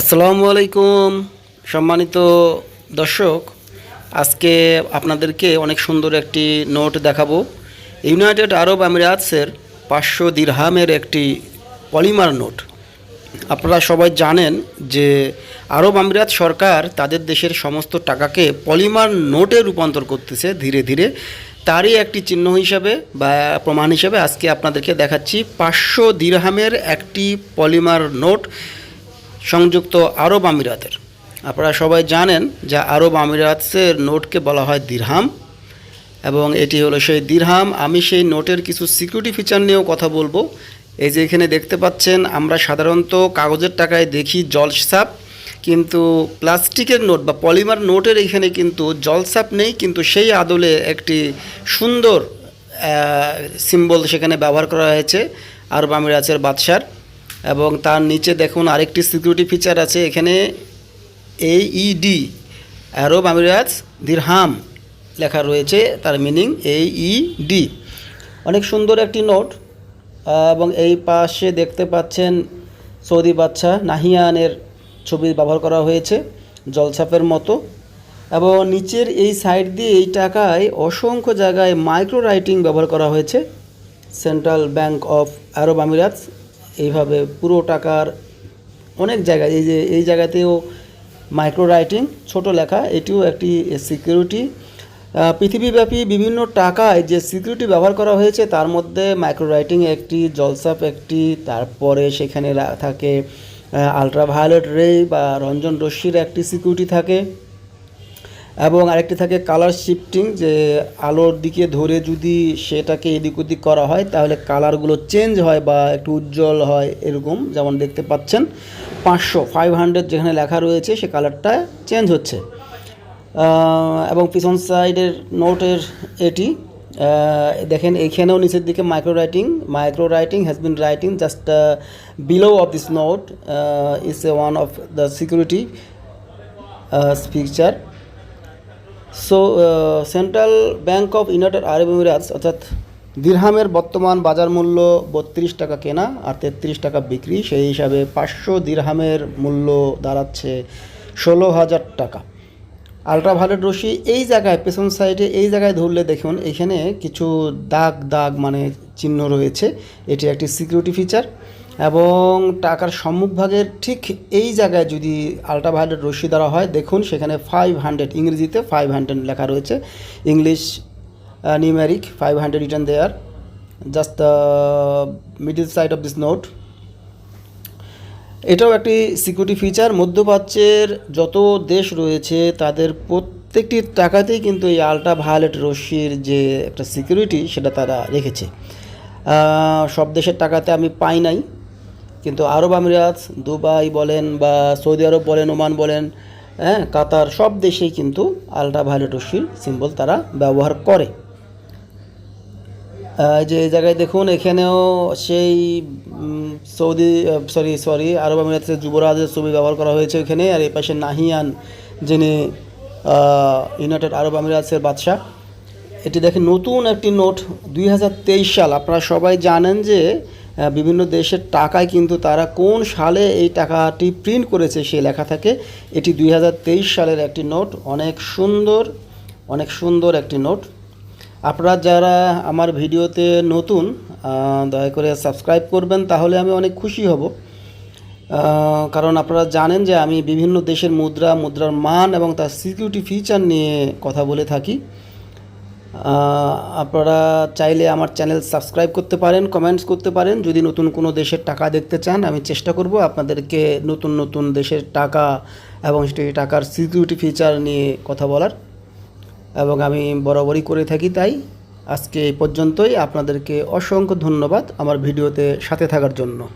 আসসালামু আলাইকুম, সম্মানিত দর্শক। আজকে আপনাদেরকে অনেক সুন্দর একটি নোট দেখাবো। ইউনাইটেড আরব আমিরাতসের পাঁচশো দিরহামের একটি পলিমার নোট। আপনারা সবাই জানেন যে আরব আমিরাত সরকার তাদের দেশের সমস্ত টাকাকে পলিমার নোটে রূপান্তর করতেছে ধীরে ধীরে। তারই একটি চিহ্ন হিসাবে বা প্রমাণ হিসাবে আজকে আপনাদেরকে দেখাচ্ছি পাঁচশো দিরহামের একটি পলিমার নোট। সংযুক্ত আরব আমিরাতের। আপনারা সবাই জানেন যে আরব আমিরাতের নোটকে বলা হয় দিরহাম এবং এটি হলো সেই দিরহাম। আমি সেই নোটের কিছু সিকিউরিটি ফিচার নিয়েও কথা বলব। এই যে এখানে দেখতে পাচ্ছেন, আমরা সাধারণত কাগজের টাকায় দেখি জলসাপ, কিন্তু প্লাস্টিকের নোট বা পলিমার নোটের এখানে কিন্তু জলসাপ নেই, কিন্তু সেই আদলে একটি সুন্দর সিম্বল সেখানে ব্যবহার করা হয়েছে আরব আমিরাতের বাদশার। এবং তার নিচে দেখুন আরেকটি সিকিউরিটি ফিচার আছে, এখানে এইইডি আরব আমিরাত দিরহাম লেখা রয়েছে, তার মিনিং এইইডি অনেক সুন্দর একটি নোট এবং এই পাশে দেখতে পাচ্ছেন সৌদি বাচ্চা নাহিয়ানের ছবি ব্যবহার করা হয়েছে, জলছাপের মতো। এবং নিচের এই সাইড দিয়ে এই টাকায় অসংখ্য জায়গায় মাইক্রো রাইটিং ব্যবহার করা হয়েছে central bank of Arab Emirates এইভাবে পুরো টাকার অনেক জায়গায়, এই যে, এই জায়গাতেও মাইক্রো রাইটিং ছোটো লেখা, এটিও একটি সিকিউরিটি পৃথিবীব্যাপী বিভিন্ন টাকায় যে সিকিউরিটি ব্যবহার করা হয়েছে, তার মধ্যে মাইক্রো রাইটিং একটি, জলসাপ একটি, তারপরে সেখানে থাকে আলট্রাভায়োলেট রে বা রঞ্জন রশ্মির একটি সিকিউরিটি থাকে। এবং আরেকটি থাকে কালার শিফটিং যে আলোর দিকে ধরে যদি সেটাকে এদিক ওদিক করা হয়, তাহলে কালারগুলো চেঞ্জ হয় বা একটু উজ্জ্বল হয় এরকম, যেমন দেখতে পাচ্ছেন। পাঁচশো ফাইভ হান্ড্রেড যেখানে লেখা রয়েছে, সে কালারটা চেঞ্জ হচ্ছে। এবং পিছন সাইডের নোটের এটি দেখেন, এখানেও নিচের দিকে micro writing micro writing has been writing just below of this note is a one of the security feature so central bank of United Arab Emirates অর্থাৎ দিরহামের বর্তমান বাজার মূল্য বত্রিশ টাকা কেনা আর তেত্রিশ টাকা বিক্রি, সেই হিসাবে পাঁচশো দিরহামের মূল্য দাঁড়াচ্ছে ষোলো হাজার টাকা। আলট্রাভায়োলেট রশ্মি এই জায়গায়, পেছন সাইডে এই জায়গায় ধরলে দেখুন, এখানে কিছু দাগ দাগ মানে চিহ্ন রয়েছে। এটি একটি সিকিউরিটি ফিচার এবং টাকার সম্মুখভাগের ঠিক এই জায়গায় যদি আলট্রাভায়োলেট রশ্মি দ্বারা হয়, দেখুন সেখানে ফাইভ হান্ড্রেড ইংরেজিতে ফাইভ হান্ড্রেড লেখা রয়েছে। English numeric five hundred return there just the middle side of this note এটাও একটি সিকিউরিটি ফিচার মধ্যপ্রাচ্যের যত দেশ রয়েছে, তাদের প্রত্যেকটি টাকাতেই কিন্তু এই আলট্রা ভায়োলেট রশ্মির যে একটা সিকিউরিটি সেটা তারা রেখেছে। সব দেশের টাকাতে আমি পাই নাই। কিন্তু আরব আমিরাত, দুবাই বলেন বা সৌদি আরব বলেন, ওমান বলেন হ্যাঁ কাতার সব দেশেই কিন্তু আলট্রা ভায়োলেট রশ্মির সিম্বল তারা ব্যবহার করে। যে জায়গায় দেখুন, এখানেও সেই সৌদি সরি সরি আরব আমিরাতের যুবরাজের ছবি ব্যবহার করা হয়েছে এখানে আর এই পাশে নাহিয়ান, যিনি ইউনাইটেড আরব আমিরাতের বাদশাহ, এটি দেখেন নতুন একটি নোট, দুই হাজার তেইশ সাল। আপনারা সবাই জানেন যে বিভিন্ন দেশের টাকায় কিন্তু তারা কোন সালে এই টাকাটি প্রিন্ট করেছে সে লেখা থাকে। এটি দুই হাজার তেইশ সালের একটি নোট। অনেক সুন্দর অনেক সুন্দর একটি নোট। আপনারা যারা আমার ভিডিওতে নতুন দয়া করে সাবস্ক্রাইব করবেন, তাহলে আমি অনেক খুশি হব। কারণ আপনারা জানেন যে আমি বিভিন্ন দেশের মুদ্রা, মুদ্রার মান এবং তার সিকিউরিটি ফিচার নিয়ে কথা বলে থাকি। আপনারা চাইলে আমার চ্যানেল সাবস্ক্রাইব করতে পারেন কমেন্টস করতে পারেন। যদি নতুন কোনো দেশের টাকা দেখতে চান, আমি চেষ্টা করব আপনাদেরকে নতুন নতুন দেশের টাকা এবং সেই টাকার সিকিউরিটি ফিচার নিয়ে কথা বলার। এবং আমি বরাবরই করে থাকি তাই। আজকে এই পর্যন্তই। আপনাদেরকে অসংখ্য ধন্যবাদ আমার ভিডিওতে সাথে থাকার জন্য।